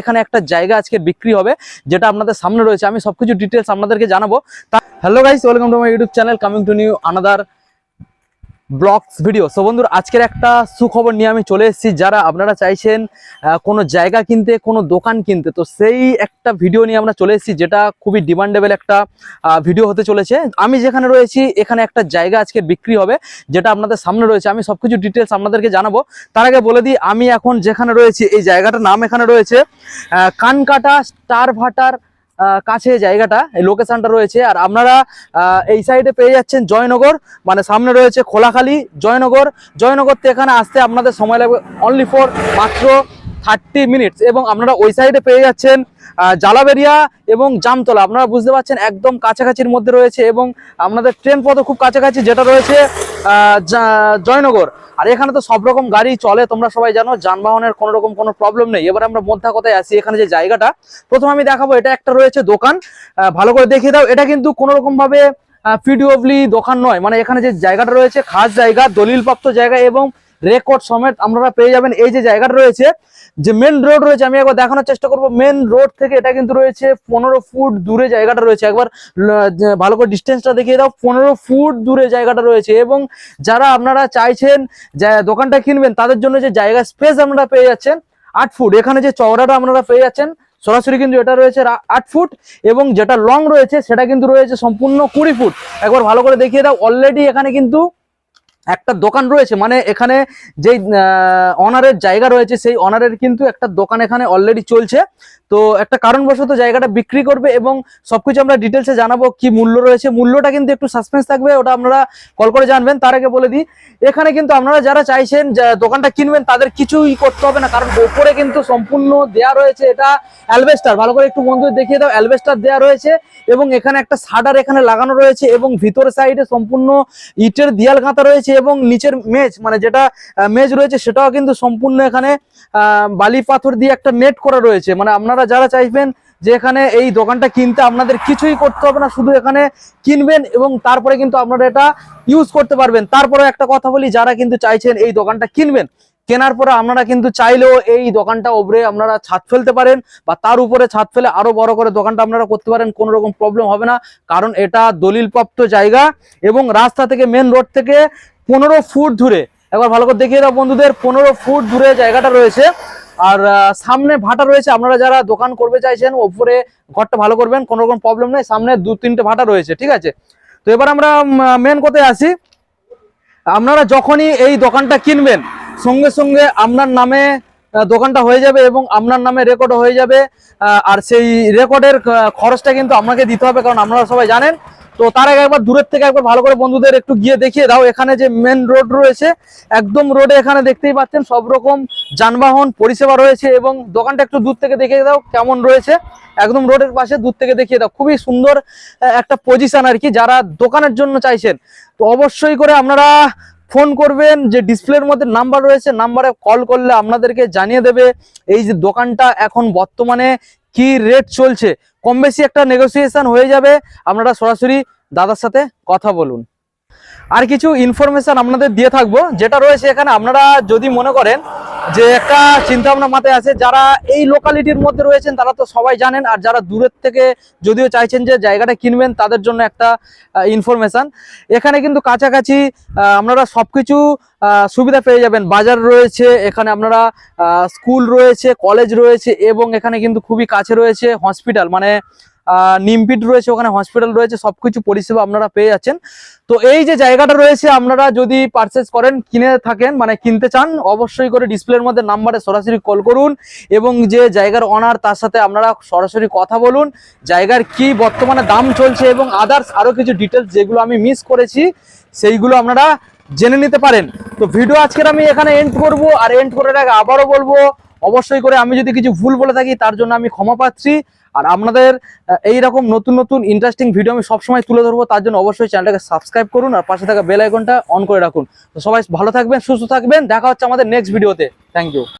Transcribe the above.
এখানে একটা জায়গা আজকে বিক্রি হবে, যেটা আপনাদের সামনে রয়েছে। আমি সবকিছু ডিটেলস আপনাদেরকে জানাব। Hello guys welcome to my YouTube channel coming to new another blogs video. So বন্ধুর, আজকের একটা সুখবর নিয়ে আমি চলে এসেছি। যারা আপনারা চাইছেন কোনো জায়গা কিনতে, কোনো দোকান কিনতে, তো সেই একটা ভিডিও নিয়ে আমরা চলে এসেছি, যেটা খুবই ডিমান্ডেবল একটা ভিডিও হতে চলেছে। আমি যেখানে রয়েছি, এখানে একটা জায়গা আজকে বিক্রি হবে, যেটা আপনাদের সামনে রয়েছে। আমি সব কিছু ডিটেলস আপনাদেরকে জানাব। তার আগে বলে দিই, আমি এখন যেখানে রয়েছি, এই জায়গাটার নাম এখানে রয়েছে কানকাটা স্টার ভাটার কাছে জায়গাটা, এই লোকেশনটা রয়েছে। আর আপনারা এই সাইডে পেয়ে যাচ্ছেন জয়নগর মানে সামনে রয়েছে খোলাখালি জয়নগর। জয়নগর থেকে এখানে আসতে আপনাদের সময় লাগবে অনলি ফর মাত্র থার্টি মিনিটস এবং আপনারা ওই সাইডে পেয়ে যাচ্ছেন জালাবেরিয়া এবং জামতলা। আপনারা বুঝতে পারছেন একদম কাছাকাছির মধ্যে রয়েছে এবং আপনাদের ট্রেন পথও খুব কাছাকাছি যেটা রয়েছে জয়নগর। আর এখানে তো সব রকম গাড়ি চলে, তোমরা সবাই জানো, যানবাহনের কোনো রকম কোনো প্রবলেম নেই। এবার আমরা মধ্যা কথায় আসি এখানে যে জায়গাটা। প্রথম আমি দেখাবো, এটা একটা রয়েছে দোকান। ভালো করে দেখিয়ে দাও, এটা কিন্তু কোনো রকম ভাবে পিডিওবলি দোকান নয়। মানে এখানে যে জায়গাটা রয়েছে, খাস জায়গা, দলিলপ্রাপ্ত জায়গা এবং রেকর্ড সমেত আপনারা পেয়ে যাবেন। এই যে জায়গাটা রয়েছে, যে মেন রোড রয়েছে, আমি একবার দেখানোর চেষ্টা করব। মেন রোড থেকে এটা কিন্তু রয়েছে পনেরো ফুট দূরে জায়গাটা রয়েছে। একবার ভালো করে ডিস্টেন্সটা দেখিয়ে দাও। পনেরো ফুট দূরে জায়গাটা রয়েছে এবং যারা আপনারা চাইছেন দোকানটা কিনবেন, তাদের জন্য যে জায়গা স্পেস আপনারা পেয়ে যাচ্ছেন, আট ফুট। এখানে যে চওড়াটা আপনারা পেয়ে যাচ্ছেন, সরাসরি কিন্তু এটা রয়েছে আট ফুট এবং যেটা লং রয়েছে, সেটা কিন্তু রয়েছে সম্পূর্ণ কুড়ি ফুট। একবার ভালো করে দেখিয়ে দাও। অলরেডি এখানে কিন্তু একটা দোকান রয়েছে মানে এখানে যেই অনারের জায়গা রয়েছে, সেই অনারের কিন্তু একটা দোকান এখানে অলরেডি চলছে। তো একটা কারণবশত জায়গাটা বিক্রি করবে এবং সবকিছু আমরা ডিটেলসে জানাব কি মূল্য রয়েছে। মূল্যটা কিন্তু একটু সাসপেন্স থাকবে, ওটা আপনারা কল করে জানবেন। তার আগে বলে দিই, এখানে কিন্তু আপনারা যারা চাইছেন দোকানটা কিনবেন, তাদের কিছুই করতে হবে না, কারণ ওপরে কিন্তু সম্পূর্ণ দেয়া রয়েছে এটা অ্যালবেস্টার ভালো করে একটু বন্ধু দেখিয়ে দাও অ্যালবেস্টার দেয়া রয়েছে এবং এখানে একটা সাডার এখানে লাগানো রয়েছে এবং ভিতর সাইডে সম্পূর্ণ ইটের দিয়াল গাঁথা রয়েছে এবং নিচের মেজ মানে যেটা মেজ রয়েছে সেটাও কিন্তু সম্পূর্ণ এখানে বালি পাথর দিয়ে একটা নেট করা রয়েছে। মানে আপনারা যারা চাইবেন যে এখানে এই দোকানটা কিনতে, আপনাদের কিছুই করতে হবে না, শুধু এখানে কিনবেন এবং তারপরে কিন্তু আপনারা এটা ইউজ করতে পারবেন। তারপরে একটা কথা বলি, যারা কিন্তু চাইছেন এই দোকানটা কিনবেন, কেনার পরে আপনারা কিন্তু চাইলেও এই দোকানটা ওপরে আপনারা ছাদ ফেলতে পারেন বা তার উপরে ছাদ ফেলে আরও বড় করে দোকানটা আপনারা করতে পারেন, কোনো রকম প্রবলেম হবে না, কারণ এটা দলিলপ্রাপ্ত জায়গা এবং রাস্তা থেকে মেন রোড থেকে পনেরো ফুট দূরে, একবার ভালো করে দেখিয়ে দাও বন্ধুদের, পনেরো ফুট দূরে জায়গাটা রয়েছে। আর সামনে ভাটা রয়েছে, আপনারা যারা দোকান করবে চাইছেন, ওপরে ঘরটা ভালো করবেন, কোনো রকম প্রবলেম নেই, সামনে দু, তিনটে ভাটা রয়েছে, ঠিক আছে? তো এবার আমরা মেন কোথায় আসি। আপনারা যখনই এই দোকানটা কিনবেন, সঙ্গে সঙ্গে আপনার নামে দোকানটা হয়ে যাবে এবং আপনার নামে রেকর্ড হয়ে যাবে আর সেই রেকর্ডের খরচটা কিন্তু আপনাকে দিতে হবে, কারণ আপনারা সবাই জানেন তো তার আগে একবার দূরের থেকে একবার ভালো করে বন্ধুদের একটু গিয়ে দেখিয়ে দাও। এখানে যে মেন রোড রয়েছে, একদম রোডে এখানে দেখতেই পাচ্ছেন সব রকম যানবাহন পরিষেবা রয়েছে এবং দোকানটা একটু দূর থেকে দেখিয়ে দাও কেমন রয়েছে। একদম রোডের পাশে দূর থেকে দেখিয়ে দাও। খুবই সুন্দর একটা পজিশন আর কি যারা দোকানের জন্য চাইছেন। তো অবশ্যই করে আপনারা ফোন করবেন, যে ডিসপ্লের মধ্যে নাম্বার রয়েছে নাম্বারে কল করলে আপনাদেরকে জানিয়ে দেবে। এই যে দোকানটা এখন বর্তমানে কি রেট চলছে? কম বেশি একটা নেগোসিয়েশন হয়ে যাবে। আপনারা সরাসরি দাদার সাথে কথা বলুন। আর কিছু ইনফরমেশন আপনাদের দিয়ে থাকব, যেটা রয়েছে এখানে আপনারা যদি মনে করেন যে একটা চিন্তা ভাবনা মাথায় আছে, যারা এই লোকালিটির মধ্যে রয়েছেন তারা তো সবাই জানেন, আর যারা দূরের থেকে যদিও চাইছেন যে জায়গাটা কিনবেন, তাদের জন্য একটা ইনফরমেশন এখানে কিন্তু কাছাকাছি আপনারা সব কিছু সুবিধা পেয়ে যাবেন। বাজার রয়েছে, এখানে আপনারা স্কুল রয়েছে কলেজ রয়েছে, এবং এখানে কিন্তু খুবই কাছে রয়েছে হসপিটাল মানে নিমপিট রয়েছে, ওখানে হসপিটাল রয়েছে, সবকিছু পরিষেবা আপনারা পেয়ে যাচ্ছেন। তো এই যে জায়গাটা রয়েছে, আপনারা যদি পারচেস করেন, কিনে থাকেন মানে কিনতে চান, অবশ্যই করে ডিসপ্লের মধ্যে নাম্বারে সরাসরি কল করুন এবং যে জায়গার অনার তার সাথে আপনারা সরাসরি কথা বলুন, জায়গার কি বর্তমানে দাম চলছে এবং আদার্স আরও কিছু ডিটেলস যেগুলো আমি মিস করেছি, সেইগুলো আপনারা জেনে নিতে পারেন। তো ভিডিও আজকের আমি এখানে এন্ড করব, আর এন্ড করার আগে আবারও বলব, অবশ্যই করে আমি যদি কিছু ভুল বলে থাকি, তার জন্য আমি ক্ষমা পাচ্ছি আর আপনাদের এই রকম নতুন নতুন ইন্টারেস্টিং ভিডিও আমি সবসময় তুলে ধরবো, তার জন্য অবশ্যই চ্যানেলটাকে সাবস্ক্রাইব করুন আর পাশে থাকা বেল আইকনটা অন করে রাখুন। তো সবাই ভালো থাকবেন, সুস্থ থাকবেন, দেখা হচ্ছে আমাদের নেক্সট ভিডিওতে থ্যাংক ইউ